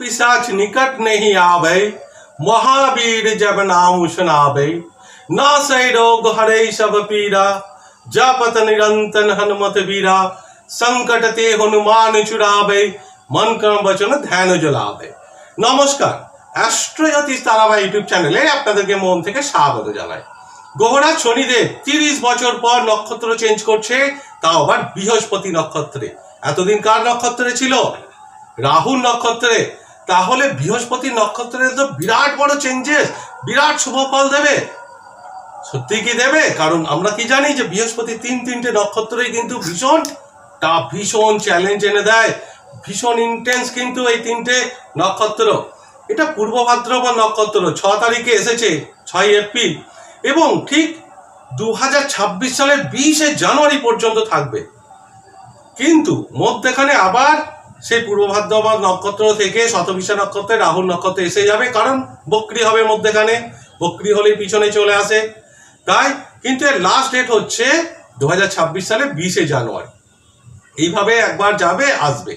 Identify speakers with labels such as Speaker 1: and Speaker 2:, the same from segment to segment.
Speaker 1: पिशाच निकट नहीं आवे महावीर जब नाम सुनावे ना सै रोग हरे सब पीरा जपत निरंतन हनुमत वीरा संकट ते हनुमान चुरावे মন কর্ম বচন ধ্যান জ্বলাবে নমস্কার অ্যাস্ট্রোজ্যোতিষ তারাবা ইউটিউব চ্যানেলে আপনাদেরকে মন থেকে স্বাগত জানাই গ্রহরাজ শনিদেব তিরিশ বছর পর নক্ষত্র চেঞ্জ করছে তাও আবার বৃহস্পতি নক্ষত্রে এতদিন কার নক্ষত্রে ছিল রাহুর নক্ষত্রে তাহলে বৃহস্পতি নক্ষত্রে তো বিরাট বড় চেঞ্জেস বিরাট শুভ ফল দেবে। সত্যি কি দেবে? কারণ আমরা কি জানি যে বৃহস্পতি তিন তিনটে নক্ষত্রই কিন্তু ভীষণ, তা ভীষণ চ্যালেঞ্জ এনে দেয়। ভীষণ ইন্টেন্স কিন্তু এই তিনটে নক্ষত্র। এটা পূর্ব ভাদ্রপদ নক্ষত্র, ছ তারিখে এসেছে, ছয় এপ্রিল। এবং ঠিক দু হাজার ছাব্বিশ সালের বিশে জানুয়ারি পর্যন্ত থাকবে। কিন্তু মধ্যেখানে আবার সেই পূর্ব ভাদ্রপদ নক্ষত্র থেকে শতবিশা নক্ষত্রে, রাহুল নক্ষত্রে এসে যাবে। কারণ বক্রি হবে মধ্যেখানে। বক্রি হলেই পিছনে চলে আসে। তাই কিন্তু এর লাস্ট ডেট হচ্ছে দু হাজার ছাব্বিশ সালে বিশে জানুয়ারি। এইভাবে একবার যাবে, আসবে।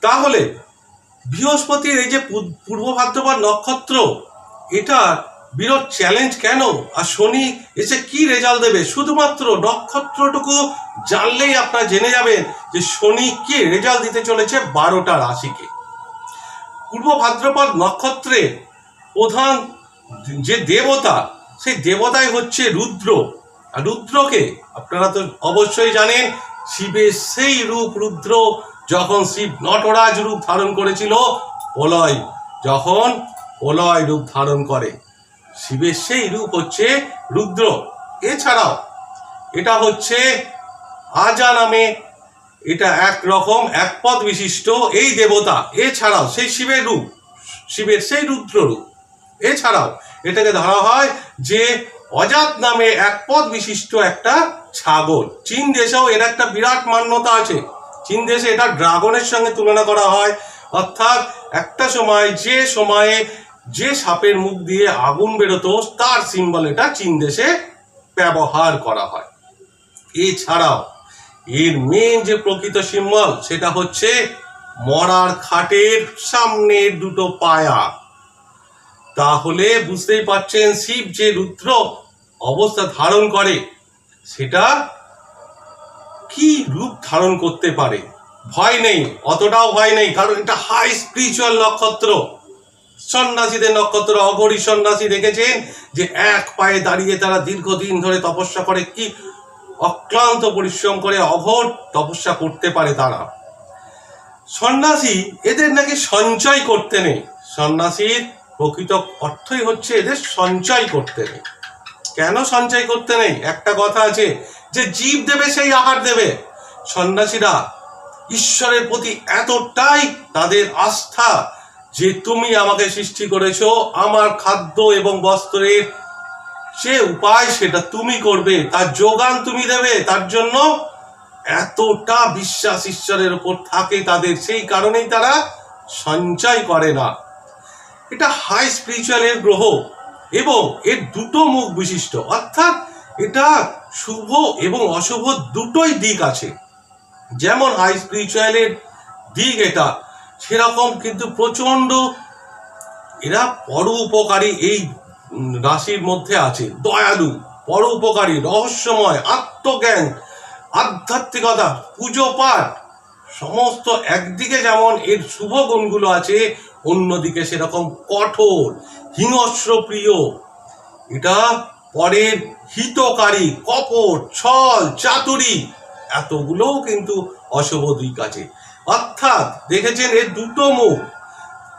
Speaker 1: তাহলে বৃহস্পতির এই যে পূর্ব ভাদ্রপদ নক্ষত্র এটা বিরাট চ্যালেঞ্জ কেন? আর শনি এসে কি রেজাল্ট দেবে? শুধুমাত্র নক্ষত্রটুকু জানলেই আপনারা জেনে যাবেন যে শনি কি রেজাল্ট দিতে চলেছে বারোটা রাশিকে। পূর্ব ভাদ্রপদ নক্ষত্রে প্রধান যে দেবতা, সেই দেবতাই হচ্ছে রুদ্র। আর রুদ্রকে আপনারা তো অবশ্যই জানেন, শিবের সেই রূপ রুদ্র যখন শিব নটরাজ রূপ ধারণ করেছিল, প্রলয়, যখন প্রলয় রূপ ধারণ করে। শিবের সেই রূপ হচ্ছে রুদ্র। এছাড়াও এটা হচ্ছে আজা নামে এটা এক রকম, এক পদ বিশিষ্ট এই দেবতা। এছাড়াও সেই শিবের রূপ, শিবের সেই রুদ্র রূপ। এছাড়াও এটাকে ধরা হয় যে অজাত নামে এক পদ বিশিষ্ট একটা ছাগল। চীন দেশেও এর একটা বিরাট মান্যতা আছে। চীন দেশে এটা ড্রাগনের সঙ্গে তুলনা করা হয়। অর্থাৎ একটা সময় যে সময়ে যে সাপের মুখ দিয়ে আগুন বেরোতো, তার সিম্বল এটা চীন দেশে ব্যবহার করা হয়। এছাড়াও, এর মেন যে প্রকৃত সিম্বল সেটা হচ্ছে মরার খাটের সামনে দুটো পায়া। তাহলে বুঝতেই পারছেন শিব যে রুদ্র অবস্থা ধারণ করে, সেটা কি রূপ ধারণ করতে পারে? ভয় নেই, অতটাও ভয় নেই, কারণ এটা হাই স্পিরিচুয়াল নক্ষত্র। সন্ন্যাসীদের নক্ষত্র, অঘরী সন্ন্যাসী দেখেছেন যে এক পায়ে দাঁড়িয়ে তারা দীর্ঘদিন ধরে তপস্যা করে, কি অক্লান্ত পরিশ্রম করে অঘোর তপস্যা করতে পারে তারা। সন্ন্যাসী এদের নাকি সঞ্চয় করতে নেই। সন্ন্যাসীর প্রকৃত অর্থই হচ্ছে এদের সঞ্চয় করতে নেই। কেন সঞ্চয় করতে নেই? একটা কথা আছে যে জীব দেবে, সেই আহার দেবে। সন্ন্যাসীরা ঈশ্বরের প্রতি এতটাই তাদের আস্থা যে তুমি আমাকে সৃষ্টি করেছ, আমার খাদ্য এবং বস্ত্রের যে উপায় সেটা তুমি করবে, তার যোগান তুমি দেবে, তার জন্য এতটা বিশ্বাস ঈশ্বরের উপর থাকে তাদের, সেই কারণেই তারা সঞ্চয় করে না। এটা হাই স্পিরিচুয়ালের গ্রহ, এবং এর দুটো মুখ বিশিষ্ট। অর্থাৎ এটা শুভ এবং অশুভ দুটোই দিক আছে। যেমন হাই স্পিরিচুয়ালের দিক এটা সেরকম কিন্তু প্রচণ্ড এরা পর উপকারী এই রাশির মধ্যে আছে। দয়ালু পর উপকারী রহস্যময়, আত্মজ্ঞান, আধ্যাত্মিকতা পুজো পাঠ সমস্ত একদিকে যেমন এর শুভ গুণগুলো আছে, অন্যদিকে সেরকম কঠোর, হিংস্র প্রিয়। এটা পরের হিতকারী, কপট, ছল, চাতুরি, এতগুলোও কিন্তু অশুভ দিক আছে। অর্থাৎ দেখেছেন এর দুটো মুখ।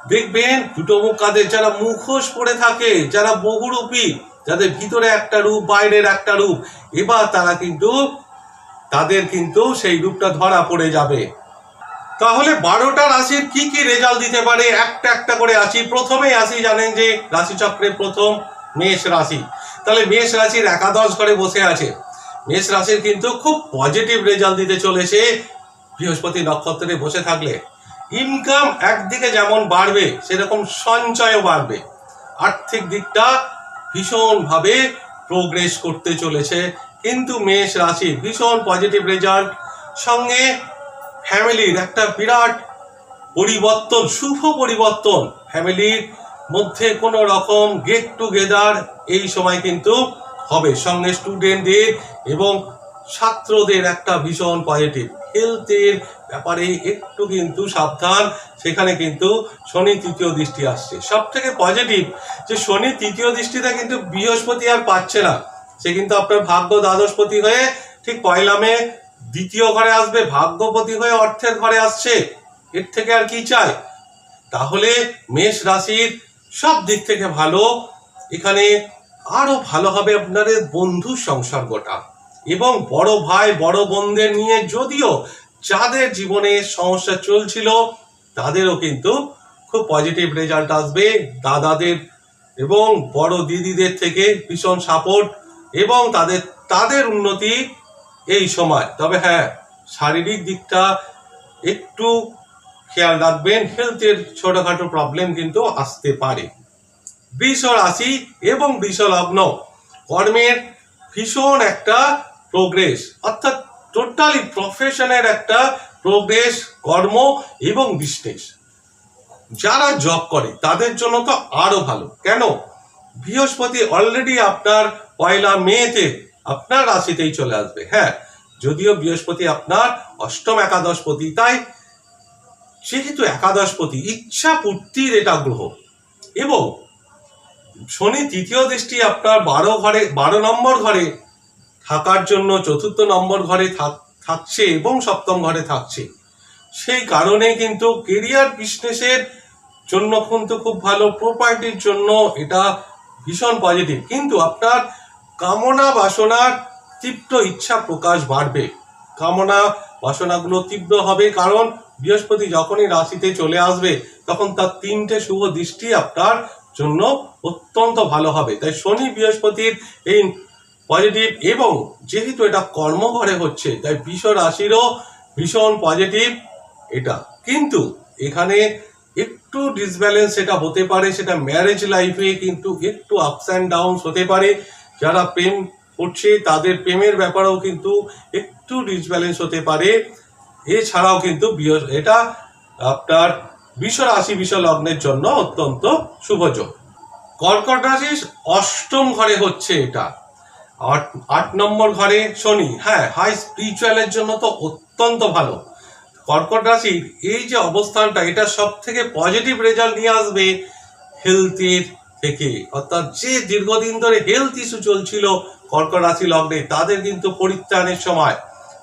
Speaker 1: দেখবেন দুটো মুখ কাদের? যারা মুখোশ পরে থাকে, যারা বহুরূপী, যাদের ভিতরে একটা রূপ, বাইরের একটা রূপ, এবার তারা কিন্তু, তাদের কিন্তু সেই রূপটা ধরা পড়ে যাবে। তাহলে বারোটা রাশির কি কি রেজাল্ট দিতে পারে? একটা একটা করে আসি। প্রথমেই আসি, জানেন যে রাশিচক্রে প্রথম মেষ রাশি। তাহলে মেষ রাশির একাদশ ঘরে বসে আছে। মেষ রাশির কিন্তু খুব পজিটিভ রেজাল্ট দিতে চলেছে। বৃহস্পতি নক্ষত্রে বসে থাকলে ইনকাম একদিকে যেমন বাড়বে, সেরকম সঞ্চয়ও বাড়বে। আর্থিক দিকটা ভীষণভাবে প্রোগ্রেস করতে চলেছে। কিন্তু মেষ রাশি ভীষণ পজিটিভ রেজাল্ট সঙ্গে ফ্যামিলির একটা বিরাট পরিবর্তন, শুভ পরিবর্তন। ফ্যামিলির মধ্যে কোনো রকম গেট টুগেদার এই সময় কিন্তু হবে। সঙ্গে স্টুডেন্টদের এবং ছাত্রদের একটা ভীষণ পজিটিভ হেলথের ব্যাপারে একটু কিন্তু সাবধান। সেখানে কিন্তু শনি তৃতীয় দৃষ্টি আসছে। সব থেকে পজিটিভ যে শনি তৃতীয় দৃষ্টিতে কিন্তু বৃহস্পতি আর পাচ্ছে না। সে কিন্তু আপনার ভাগ্য দ্বাদশপতি হয়ে ঠিক পয়লা মে দ্বিতীয় ঘরে আসবে, ভাগ্যপতি হয়ে অর্থের ঘরে আসছে। এর থেকে আর কি চায় তাহলে মেষ রাশির সব দিক থেকে ভালো। এখানে আরও ভালো হবে আপনাদের বন্ধু সংসর্গটা। এবং বড় ভাই, বড় বোনদের নিয়ে যদিও যাদের জীবনে সমস্যা চলছিল, তাদেরও কিন্তু খুব পজিটিভ রেজাল্ট আসবে। দাদাদের এবং বড় দিদিদের থেকে ভীষণ সাপোর্ট এবং তাদের তাদের উন্নতি এই সময়। তবে হ্যাঁ শারীরিক দিকটা একটু খেয়াল রাখবেন হেলথের ছোটখাটো প্রবলেম কিন্তু আসতে পারে। বৃষ রাশি এবং বৃষ লগ্ন কর্মের ভীষণ একটা প্রোগ্রেস অর্থাৎ টোটালি প্রফেশনের একটা প্রোগ্রেস কর্ম এবং বিজনেস যারা জব করে, তাদের জন্য তো আরও ভালো। কেন? বৃহস্পতি অলরেডি আপনার পয়লা মেতে আপনার রাশিতেই চলে আসবে। হ্যাঁ যদিও বৃহস্পতি আপনার অষ্টম একাদশপতি, তাই যেহেতু একাদশপতি, ইচ্ছা পূর্তির এটা গ্রহ। এবং শনি তৃতীয় দৃষ্টি আপনার বারো ঘরে, বারো নম্বর ঘরে থাকার জন্য চতুর্থ নম্বর ঘরে থাক- থাকছে এবং সপ্তম ঘরে থাকছে। সেই কারণে কিন্তু কেরিয়ার বিজনেসের জন্য কিন্তু খুব ভালো প্রপার্টির জন্য এটা ভীষণ পজিটিভ কিন্তু আপনার কামনা বাসনার তীব্র ইচ্ছা প্রকাশ বাড়বে। কামনা বাসনাগুলো তীব্র হবে কারণ বৃহস্পতি যখনই রাশিতে চলে আসবে, তখন তার তিনটে শুভ দৃষ্টি আপনার জন্য অত্যন্ত ভালো হবে। তাই শনি বৃহস্পতির এই পজিটিভ এবং যেহেতু এটা কর্মঘরে হচ্ছে, তাই বিষ রাশিরও ভীষণ পজিটিভ এটা। কিন্তু এখানে একটু ডিসব্যালেন্স সেটা হতে পারে, সেটা ম্যারেজ লাইফে কিন্তু একটু আপস অ্যান্ড ডাউনস হতে পারে। যারা প্রেম করছে, তাদের প্রেমের ব্যাপারেও কিন্তু একটু ডিসব্যালেন্স হতে পারে। এছাড়াও কিন্তু এটা আপনার বিষ রাশি, বিষ লগ্নের জন্য অত্যন্ত শুভযোগ কর্কট রাশির অষ্টম ঘরে হচ্ছে এটা। আট আট নম্বর ঘরে শনি। হ্যাঁ হাই স্পিরিচুয়ালের জন্য তো অত্যন্ত ভালো। কর্কট রাশির এই যে অবস্থানটা, এটা সব থেকে পজিটিভ রেজাল্ট নিয়ে আসবে হেলথের থেকে। অর্থাৎ যে দীর্ঘদিন ধরে হেলথ ইস্যু চলছিল কর্কট রাশি লগ্নে, তাদের কিন্তু পরিত্রাণের সময়।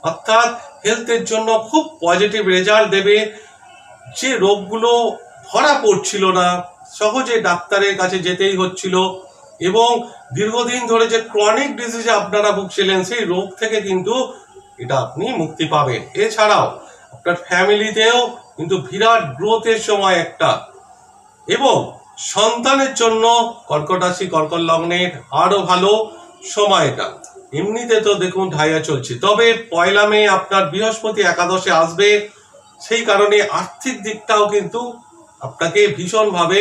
Speaker 1: অর্থাৎ হেলথের জন্য খুব পজিটিভ রেজাল্ট দেবে। যে রোগগুলো ধরা পড়ছিল না, সহজে ডাক্তারের কাছে যেতেই হচ্ছিল। এবং দীর্ঘদিন ধরে যে ক্রনিক ডিজিজে আপনারা ভুগছিলেন, সেই রোগ থেকে কিন্তু এটা আপনি মুক্তি পাবেন। এছাড়াও আপনার ফ্যামিলিতেও কিন্তু বিরাট গ্রোথের সময় একটা। এবং সন্তানের জন্য কর্কট রাশি, কর্কট লগ্নের আরও ভালো সময় এটা। এমনিতে তো দেখুন ঢাইয়া চলছে। তবে পয়লা মে আপনার বৃহস্পতি একাদশে আসবে, সেই কারণে আর্থিক দিকটাও কিন্তু আপনাকে ভীষণভাবে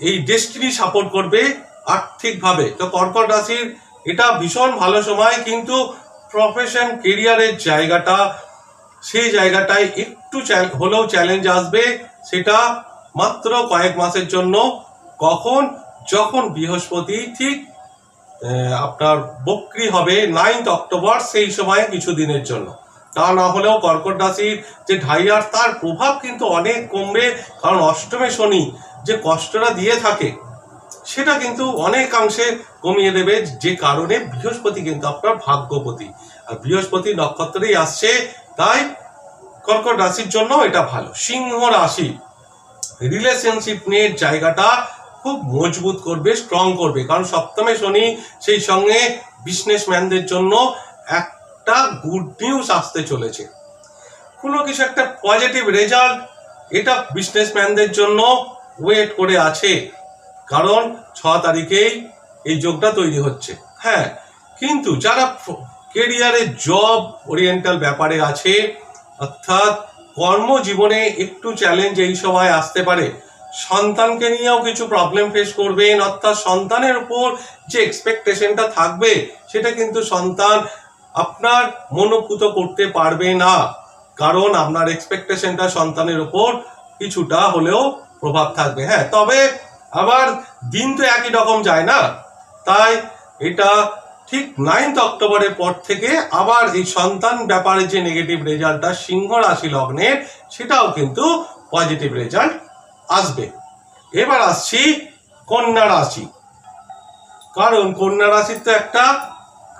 Speaker 1: এই ডেস্টিনি সাপোর্ট করবে। আর্থিকভাবে। তো কর্কট রাশির এটা ভীষণ ভালো সময়, কিন্তু প্রফেশন কেরিয়ারের জায়গাটা, সেই জায়গাটায় একটু হলেও চ্যালেঞ্জ আসবে, সেটা মাত্র কয়েক মাসের জন্য। কখন? যখন বৃহস্পতি, ঠিক আপনার বক্রি হবে নাইন্থ অক্টোবর, সেই সময় কিছু দিনের জন্য। তা না হলেও কর্কট রাশির যে ঢাইয়ার তার প্রভাব কিন্তু অনেক কমবে, কারণ অষ্টমে শনি যে কষ্টটা দিয়ে থাকে সেটা কিন্তু অনেকাংশে কমিয়ে দেবে যে কারণে বৃহস্পতি কিন্তু আপনার ভাগ্যপতি। আর বৃহস্পতি নক্ষত্রেই আসছে, তাই কর্কট রাশির জন্য এটা ভালো। সিংহ রাশি রিলেশনশিপ নিয়ে জায়গাটা খুব মজবুত করবে স্ট্রং করবে। কারণ সপ্তমে শনি, সেই সঙ্গে বিজনেসম্যানদের জন্য একটা গুড নিউজ আসতে চলেছে। কোনো কিছু একটা পজিটিভ রেজাল্ট এটা বিজনেসম্যানদের জন্য ওয়েট করে আছে। কারণ ছ তারিখেই এই যোগটা তৈরি হচ্ছে। হ্যাঁ কিন্তু যারা কেরিয়ারে জব ওরিয়েন্টাল ব্যাপারে আছে, অর্থাৎ কর্মজীবনে একটু চ্যালেঞ্জ এই সময় আসতে পারে, সন্তানকে নিয়েও কিছু প্রবলেম ফেস করবেন, অর্থাৎ সন্তানের উপর যে এক্সপেকটেশনটা থাকবে, সেটা কিন্তু সন্তান আপনার মনোপুত করতে পারবে না। কারণ আপনার এক্সপেকটেশনটা সন্তানের উপর কিছুটা হলেও প্রভাব থাকবে। হ্যাঁ তবে আবার দিন তো একই রকম যায় না। তাই এটা ঠিক নাইন্থ অক্টোবরের পর থেকে আবার এই সন্তান ব্যাপারে যে নেগেটিভ রেজাল্টটা সিংহ রাশি লগ্নের সেটাও কিন্তু পজিটিভ রেজাল্ট আসবে। এবার আসছি কন্যা রাশি। কারণ কন্যা রাশির তো একটা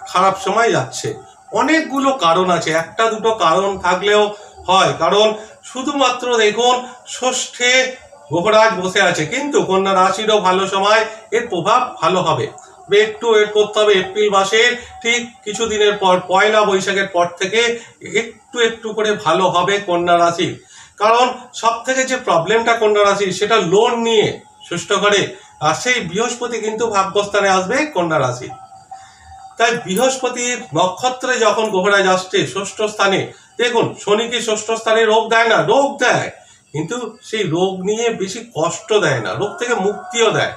Speaker 1: খারাপ সময় যাচ্ছে। অনেকগুলো কারণ আছে। একটা দুটো কারণ থাকলেও হয়। কারণ শুধুমাত্র দেখুন, ষষ্ঠে গ্রহরাজ বসে আছে, কিন্তু কন্যা রাশিরও ভালো সময়, এর প্রভাব ভালো হবে। একটু ওয়েট করতে হবে এপ্রিল মাসের, ঠিক কিছুদিনের পর, পয়লা বৈশাখের পর থেকে একটু একটু করে ভালো হবে কন্যা রাশির। কারণ সব থেকে যে প্রবলেমটা কন্যা রাশির, সেটা লোন নিয়ে সুষ্ঠ করে আর সেই বৃহস্পতি কিন্তু ভাগ্যস্থানে আসবে কন্যা রাশি তাই বৃহস্পতির নক্ষত্রে যখন গ্রহরাজ আসছে ষষ্ঠ স্থানে, দেখুন শনিকে ষষ্ঠ স্থানে, রোগ দেয় না? রোগ দেয়। কিন্তু সেই রোগ নিয়ে বেশি কষ্ট দেয় না, রোগ থেকে মুক্তিও দেয়।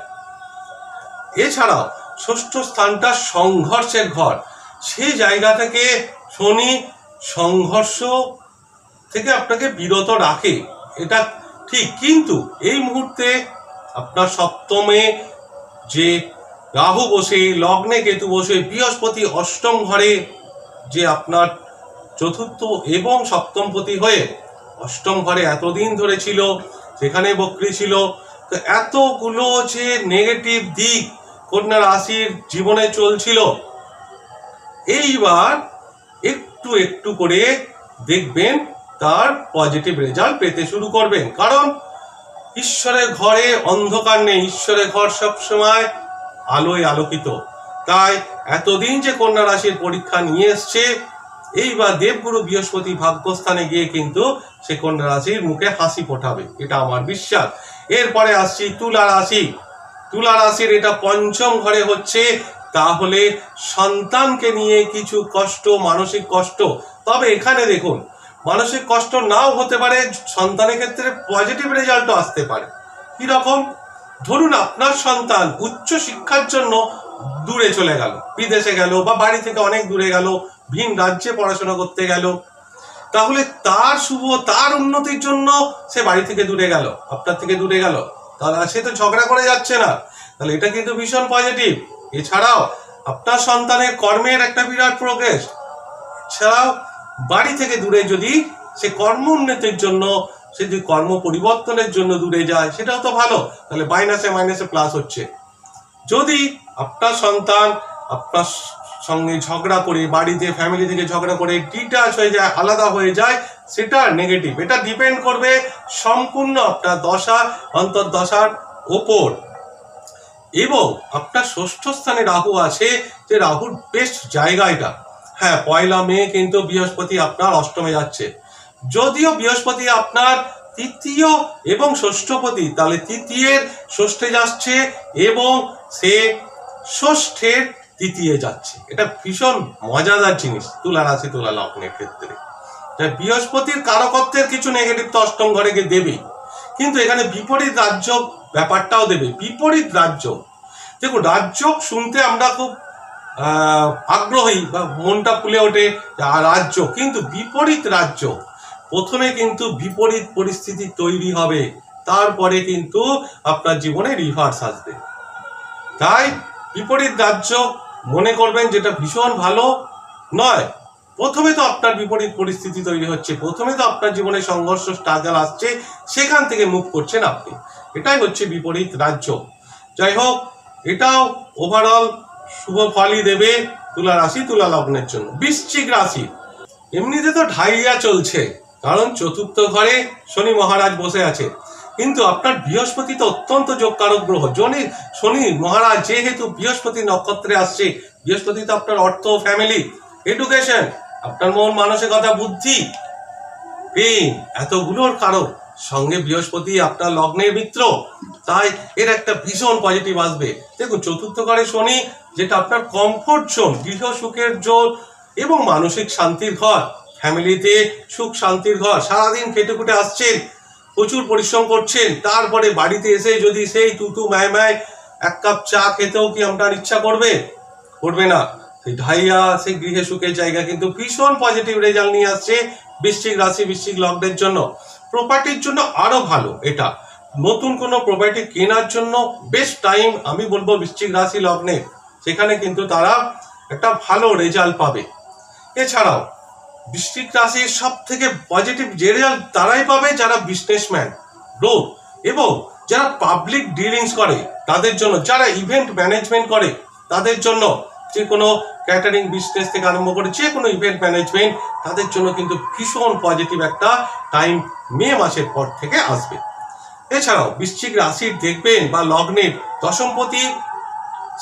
Speaker 1: এছাড়াও ষষ্ঠ স্থানটা সংঘর্ষের ঘর। সেই জায়গা থেকে শনি সংঘর্ষ থেকে আপনাকে বিরত রাখে, এটা ঠিক। কিন্তু এই মুহূর্তে আপনার সপ্তমে যে রাহু বসে, লগ্নে কেতু বসে, বৃহস্পতি অষ্টম ঘরে যে আপনার চতুর্থ এবং সপ্তমপতি হয়ে অষ্টম ঘরে এতদিন ধরে ছিল সেখানে বক্রি ছিল, তো এতগুলো যে নেগেটিভ দিক কন্যা রাশির জীবনে চলছিল। এইবার একটু একটু করে দেখবেন তার পজিটিভ রেজাল্ট পেতে শুরু করবেন। কারণ ঈশ্বরের ঘরে অন্ধকার নেই, ঈশ্বরের ঘর সবসময় আলোয় আলোকিত। তাই এতদিন যে কন্যা রাশির পরীক্ষা নিয়ে এসছে, এইবার দেবগুরু বৃহস্পতি ভাগ্যস্থানে গিয়ে কিন্তু সে কন্যা রাশির মুখে হাসি ফোটাবে? এটা আমার বিশ্বাস। এরপরে আসছি তুলা রাশি। তুলা রাশির এটা পঞ্চম ঘরে হচ্ছে, তাহলে সন্তানকে নিয়ে কিছু কষ্ট, মানসিক কষ্ট। তবে এখানে দেখুন, মানসিক কষ্ট নাও হতে পারে, সন্তানের ক্ষেত্রে পজিটিভ রেজাল্টও আসতে পারে। কি রকম ধরুন আপনার সন্তান উচ্চ শিক্ষার জন্য দূরে চলে গেল। বিদেশে গেল বা বাড়ি থেকে অনেক দূরে গেল, ভিন রাজ্যে পড়াশোনা করতে গেল তাহলে তার শুভ, তার উন্নতির জন্য সে বাড়ি থেকে দূরে গেল, আপনার থেকে দূরে গেল। তাহলে সে তো ঝগড়া করে যাচ্ছে না। তাহলে এটা কিন্তু ভীষণ পজিটিভ এছাড়াও আপনার সন্তানের কর্মের একটা বিরাট প্রোগ্রেস ছাড়াও বাড়ি থেকে দূরে যদি সে কর্ম উন্নতির জন্য, সে যদি কর্ম পরিবর্তনের জন্য দূরে যায়, সেটাও তো ভালো। তাহলে মাইনাসে মাইনাসে প্লাস হচ্ছে। যদি আপনার সন্তান, আপনার সঙ্গে ঝগড়া করে, বাড়িতে ফ্যামিলি থেকে ঝগড়া করে ডিটাচ হয়ে যায়, আলাদা হয়ে যায়, সেটা নেগেটিভ এটা ডিপেন্ড করবে সম্পূর্ণ আপনার দশা অন্তর্দশার ওপর। এবং আপনার ষষ্ঠ স্থানে রাহু আছে, যে রাহুর বেস্ট জায়গা এটা হ্যাঁ পয়লা মে কিন্তু বৃহস্পতি আপনার অষ্টমে যাচ্ছে। যদিও বৃহস্পতি আপনার তৃতীয় এবং ষষ্ঠপতি, তাহলে তৃতীয়ের ষষ্ঠে যাচ্ছে এবং সে ষষ্ঠের তৃতীয় যাচ্ছে। এটা ভীষণ মজাদার জিনিস তুলা রাশি তুলা লগ্নের ক্ষেত্রে। যা বৃহস্পতির কারকত্বের কিছু নেগেটিভ তো অষ্টম ঘরে গিয়ে দেবেই কিন্তু এখানে বিপরীত রাজ্য ব্যাপারটাও দেবে। বিপরীত রাজ্য, দেখুন, রাজ্য শুনতে আমরা খুব আগ্রহী বা মনটা ফুলে ওঠে রাজ্য, কিন্তু বিপরীত রাজ্য, প্রথমে কিন্তু বিপরীত পরিস্থিতি তৈরি হবে, তারপরে কিন্তু আপনার জীবনে রিভার্স আসবে। তাই বিপরীত রাজ্য মনে করবেন যেটা ভীষণ ভালো নয়। প্রথমে তো আপনার বিপরীত পরিস্থিতি তৈরি হচ্ছে। প্রথমে তো আপনার জীবনে সংঘর্ষ, স্ট্রাগল আসছে। সেখান থেকে মুখ করছেন আপনি। এটাই হচ্ছে বিপরীত রাজ্য। যাই হোক, এটাও ওভারঅল শুভ ফলই দেবে তুলা রাশি, তুলা লগ্নের জন্য। বৃশ্চিক রাশি। এমনিতে তো ঢাইয়া চলছে। কারণ চতুর্থ ঘরে শনি মহারাজ বসে আছে। কিন্তু আপনার বৃহস্পতি তো অত্যন্ত যোগকারক গ্রহ। জনি, শনি, মহারাজ, যেহেতু বৃহস্পতি নক্ষত্রে আসছে, বৃহস্পতি তো আপনার অর্থ ফ্যামিলি এডুকেশন আপনার মন, মানসিকতা, বুদ্ধি, প্রেম, এতগুলোর কারণ সঙ্গে বৃহস্পতি আপনার লগ্নের মিত্র। তাই এর একটা ভীষণ পজিটিভ আসবে। দেখুন, চতুর্থ ঘরে শনি, যেটা আপনার কমফোর্ট জোন গৃহ সুখের জোন এবং মানসিক শান্তির ঘর। ফ্যামিলিতে সুখ শান্তির ঘর। সারাদিন খেটে খুটে আসছেন। প্রচুর পরিশ্রম করছেন। তারপরে বাড়িতে এসে যদি সেই তুতু মায় মায় এক কাপ চা খেতেও কি আপনার ইচ্ছা করবে? করবে না। সেই ঢাইয়া, সেই গৃহে সুখের জায়গা কিন্তু ভীষণ পজিটিভ রেজাল্ট নিয়ে আসছে বৃশ্চিক রাশি, বৃশ্চিক লগ্নের জন্য। প্রপার্টির জন্য আরও ভালো, এটা। নতুন কোনো প্রপার্টি কেনার জন্য বেস্ট টাইম আমি বলব বৃশ্চিক রাশি লগ্নে। সেখানে কিন্তু তারা একটা ভালো রেজাল্ট পাবে। এছাড়াও বৃশ্চিক রাশির সব থেকে পজিটিভ যে রেজাল্ট তারাই পাবে যারা বিজনেসম্যান গ্রোথ এবং যারা পাবলিক ডিলিংস করে, তাদের জন্য, যারা ইভেন্ট ম্যানেজমেন্ট করে, তাদের জন্য যে কোনো ক্যাটারিং বিজনেস থেকে আরম্ভ করে যে কোনো ইভেন্ট ম্যানেজমেন্ট তাদের জন্য কিন্তু ভীষণ পজিটিভ একটা টাইম মে মাসের পর থেকে আসবে। এছাড়াও বৃশ্চিক রাশির দেখবেন বা লগ্নের দশমপতি,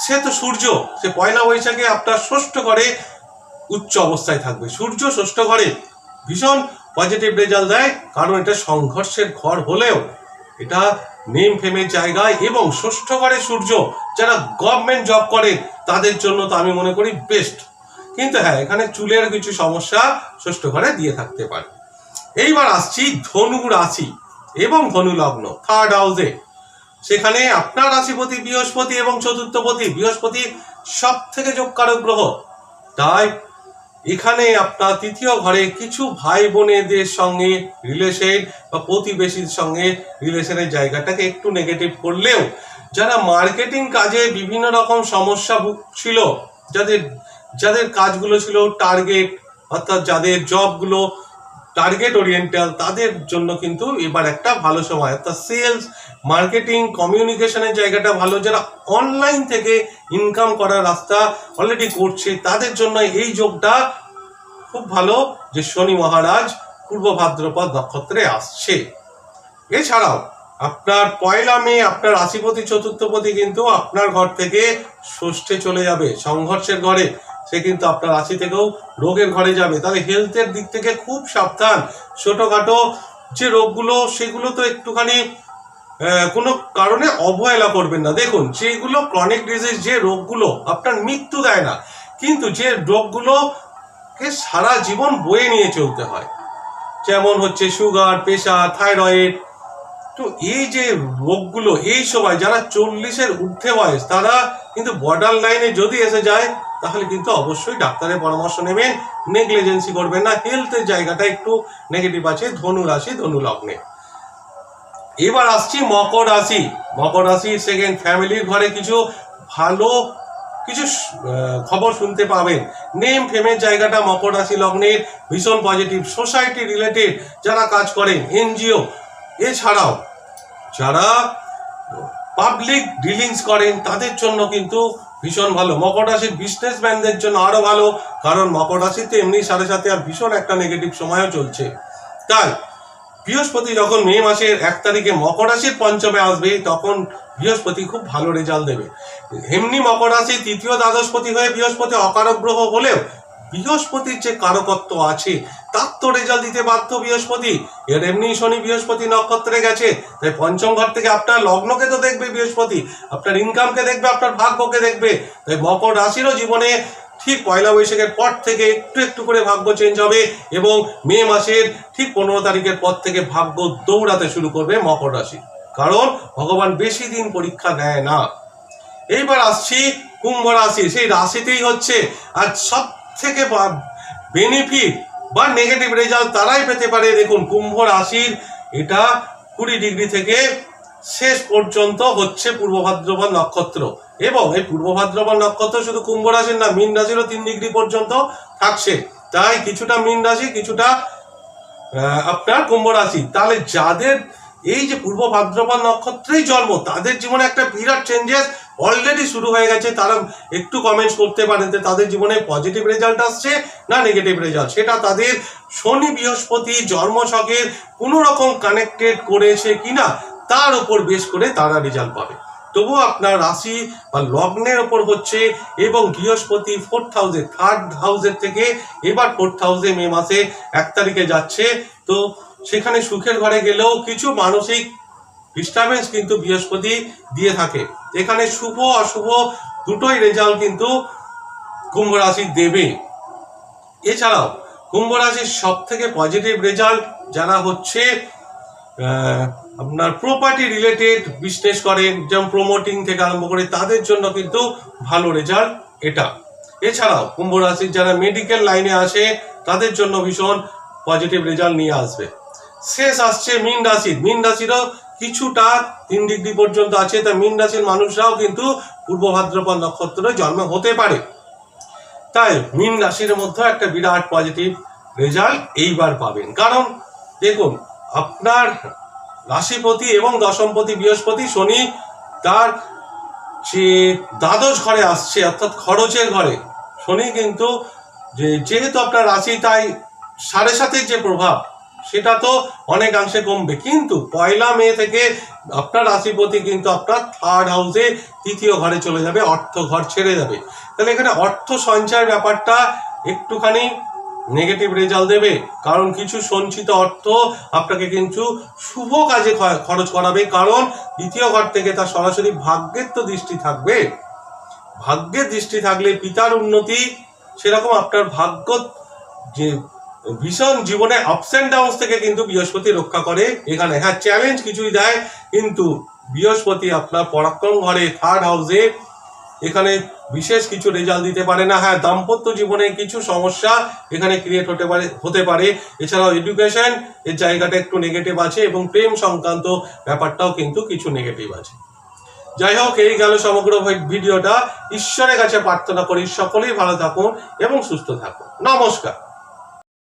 Speaker 1: সে তো সূর্য, সে পয়লা বৈশাখে আপনার ষষ্ঠ ঘরে উচ্চ অবস্থায় থাকবে। সূর্য ষষ্ঠ ঘরে ভীষণ পজিটিভ রেজাল্ট দেয়, কারণ এটা সংঘর্ষের ঘর হলেও এটা নেম ফেমের জায়গায় এবং ষষ্ঠ ঘরে সূর্য যারা গভর্নমেন্ট জব করে, তাদের জন্য তো আমি মনে করি বেস্ট কিন্তু হ্যাঁ এখানে চুলের কিছু সমস্যা ষষ্ঠ ঘরে দিয়ে থাকতে পারে। এইবার আসছি ধনু রাশি এবং ধনু লগ্ন থার্ড হাউসে সেখানে আপনার রাশিপতি বৃহস্পতি এবং চতুর্থপতি, বৃহস্পতি সব থেকে যোগকারক গ্রহ। তাই এখানে আপনার তৃতীয় ঘরে কিছু ভাই বোনেদের সঙ্গে রিলেশন বা প্রতিবেশীর সঙ্গে রিলেশনের জায়গাটাকে একটু নেগেটিভ করলেও, যারা মার্কেটিং কাজে বিভিন্ন রকম সমস্যা ছিল, যাদের যাদের কাজগুলো ছিল টার্গেট অর্থাৎ যাদের জবগুলো টার্গেট ওরিয়েন্টাল তাদের জন্য কিন্তু এবার একটা ভালো সময়। অর্থাৎ সেলস মার্কেটিং কমিউনিকেশনের জায়গাটা ভালো। যারা অনলাইন থেকে ইনকাম করার রাস্তা অলরেডি করছে, তাদের জন্য এই যোগটা খুব ভালো যে শনি মহারাজ পূর্ব ভাদ্রপদ নক্ষত্রে আসছে। এছাড়াও আপনার পয়লা মে, আপনার রাশিপতি চতুর্থপতি কিন্তু আপনার ঘর থেকে ষষ্ঠে চলে যাবে, সংঘর্ষের ঘরে। সে কিন্তু আপনার রাশি থেকেও রোগের ঘরে যাবে। তাহলে হেলথের দিক থেকে খুব সাবধান। ছোটোখাটো যে রোগগুলো, সেগুলো তো একটুখানি কোনো কারণে অবহেলা করবেন না। দেখুন, যেগুলো ক্রনিক ডিজিজ যে রোগগুলো, আপনার মৃত্যু দেয় না। কিন্তু যে রোগগুলোকে সারা জীবন বয়ে নিয়ে চলতে হয়, যেমন হচ্ছে সুগার প্রেশার থাইরয়েড তো এই যে রোগগুলো, এই সময় যারা চল্লিশের ঊর্ধ্বে বয়স, তারা কিন্তু বর্ডার লাইনে যদি এসে যায় তাহলে কিন্তু অবশ্যই ডাক্তারের পরামর্শ নেবেন। নেগলিজেন্সি করবেন না। হেলথের জায়গাটা একটু নেগেটিভ আছে। ধনু রাশি, ধনু লগ্নে। এবার আসছি মকর রাশি। মকর রাশির সেকেন্ড ফ্যামিলির ঘরে কিছু ভালো কিছু খবর শুনতে পাবেন। নেম ফেমের জায়গাটা মকর রাশি লগ্নের ভীষণ পজিটিভ সোসাইটি রিলেটেড যারা কাজ করেন এনজিও এছাড়াও যারা পাবলিক ডিলিংস করেন, তাদের জন্য কিন্তু ভীষণ ভালো। মকর রাশির বিজনেসম্যানদের জন্য আরও ভালো, কারণ মকর রাশিতে এমনি সাথে সাথে আর ভীষণ একটা নেগেটিভ সময়ও চলছে। তাই, বৃহস্পতি যখন মে মাসের এক তারিখে মকর রাশির পঞ্চমে আসবে, তখন বৃহস্পতি খুব ভালো রেজাল্ট দেবে। এমনি মকর রাশি তৃতীয় দ্বাদশপতি হয়ে বৃহস্পতি অকারক গ্রহ হলেও বৃহস্পতির যে কারকত্ব আছে, তার তো রেজাল্ট দিতে বাধ্য বৃহস্পতি। এর এমনি শনি বৃহস্পতি নক্ষত্রে গেছে। তাই পঞ্চম ঘর থেকে আপনার লগ্নকে তো দেখবে বৃহস্পতি। আপনার ইনকামকে দেখবে, আপনার ভাগ্যকে দেখবে। তাই মকর রাশিরও জীবনে ঠিক পয়লা বৈশাখের পর থেকে একটু একটু করে ভাগ্য চেঞ্জ হবে এবং মে মাসের ঠিক পনেরো তারিখের পর থেকে ভাগ্য দৌড়াতে শুরু করবে মকর রাশি। কারণ ভগবান বেশি দিন পরীক্ষা নেয় না। এইবার আসছি কুম্ভ রাশি, সেই রাশিতেই হচ্ছে। আর সব থেকে বেনিফিট বা নেগেটিভ রেজাল্ট তারাই পেতে পারে। দেখুন, কুম্ভ রাশির এটা কুড়ি ডিগ্রি থেকে শেষ পর্যন্ত হচ্ছে পূর্ব ভাদ্রপদ নক্ষত্র। এবং এই পূর্ব ভাদ্রপদ নক্ষত্র শুধু কুম্ভ রাশির না, মীন রাশিরও তিন ডিগ্রি পর্যন্ত থাকছে। তাই কিছুটা মীন রাশি, কিছুটা আপনার কুম্ভ রাশি। তাহলে যাদের এই যে পূর্ব ভাদ্রপদ নক্ষত্রেই জন্ম, তাদের জীবনে একটা বিরাট চেঞ্জেস অলরেডি শুরু হয়ে গেছে, তারা একটু কমেন্টস করতে পারেন যে তাদের জীবনে পজিটিভ রেজাল্ট আসছে না নেগেটিভ রেজাল্ট সেটা তাদের শনি বৃহস্পতি জন্মছকের কোনো রকম কানেক্টেড করেছে কিনা, তার উপর বেশ করে তারা রেজাল্ট পাবে। তবুও আপনার রাশি বা লগ্নের ওপর হচ্ছে এবং বৃহস্পতি ফোর্থ হাউসে থার্ড হাউসের থেকে এবার ফোর্থ হাউসে মে মাসে এক তারিখে যাচ্ছে। তো সেখানে সুখের ঘরে গেলেও কিছু মানসিক ডিস্টারবেন্স কিন্তু বৃহস্পতি দিয়ে থাকে। এখানে শুভ, অশুভ দুটোই রেজাল্ট কিন্তু কুম্ভ রাশি দেবে। এছাড়াও, কুম্ভ রাশির সব থেকে পজিটিভ রেজাল্ট যারা হচ্ছে আপনার প্রপার্টি রিলেটেড বিজনেস করেন যেমন প্রমোটিং থেকে আরম্ভ করে, তাদের জন্য কিন্তু ভালো রেজাল্ট এটা। এছাড়াও, কুম্ভ রাশির যারা মেডিকেল লাইনে আছে, তাদের জন্য ভীষণ পজিটিভ রেজাল্ট নিয়ে আসবে। শেষ আসছে মীন রাশির মীন রাশিরও কিছুটা তিন ডিগ্রি পর্যন্ত আছে, তা মীন রাশির মানুষরাও কিন্তু পূর্ব ভাদ্রপদ নক্ষত্রে জন্ম হতে পারে। তাই মীন রাশির মধ্যে একটা বিরাট পজিটিভ রেজাল্ট এইবার পাবেন। কারণ দেখুন, আপনার রাশিপতি এবং দশমপতি বৃহস্পতি শনি তার যে দ্বাদশ ঘরে আসছে, অর্থাৎ খরচের ঘরে, শনি কিন্তু যে যেহেতু আপনার রাশি, তাই সাড়ে সাতের যে প্রভাব সেটা তো অনেকাংশে কমবে। কিন্তু পয়লা মে থেকে আপনার রাশিপতি কিন্তু আপনার থার্ড হাউসে তৃতীয় ঘরে চলে যাবে, অর্থ ঘর ছেড়ে যাবে। তাহলে এখানে অর্থ সঞ্চয়ের ব্যাপারটা একটুখানি নেগেটিভ রেজাল্ট দেবে, কারণ কিছু সঞ্চিত অর্থ আপনাকে কিন্তু শুভ কাজে খরচ করাবে, কারণ দ্বিতীয় ঘর থেকে তার সরাসরি ভাগ্যের তো দৃষ্টি থাকবে। ভাগ্যের দৃষ্টি থাকলে পিতার উন্নতি সেরকম আপনার ভাগ্য যে ভীষণ জীবনে আপস অ্যান্ড ডাউনস থেকে কিন্তু বৃহস্পতি রক্ষা করে। এখানে হ্যাঁ চ্যালেঞ্জ কিছুই দেয়, কিন্তু বৃহস্পতি আপনার পরাক্রম ঘরে থার্ড হাউসে এখানে বিশেষ কিছু রেজাল্ট দিতে পারে না। হ্যাঁ দাম্পত্য জীবনে কিছু সমস্যা এখানে ক্রিয়েট হতে পারে হতে পারে। এছাড়াও এডুকেশন এর জায়গাটা একটু নেগেটিভ আছে এবং প্রেম সংক্রান্ত ব্যাপারটাও কিন্তু কিছু নেগেটিভ আছে। যাই হোক, এই গেল সমগ্র ভিডিওটা। ঈশ্বরের কাছে প্রার্থনা করি, সকলেই ভালো থাকুন এবং সুস্থ থাকুন। নমস্কার।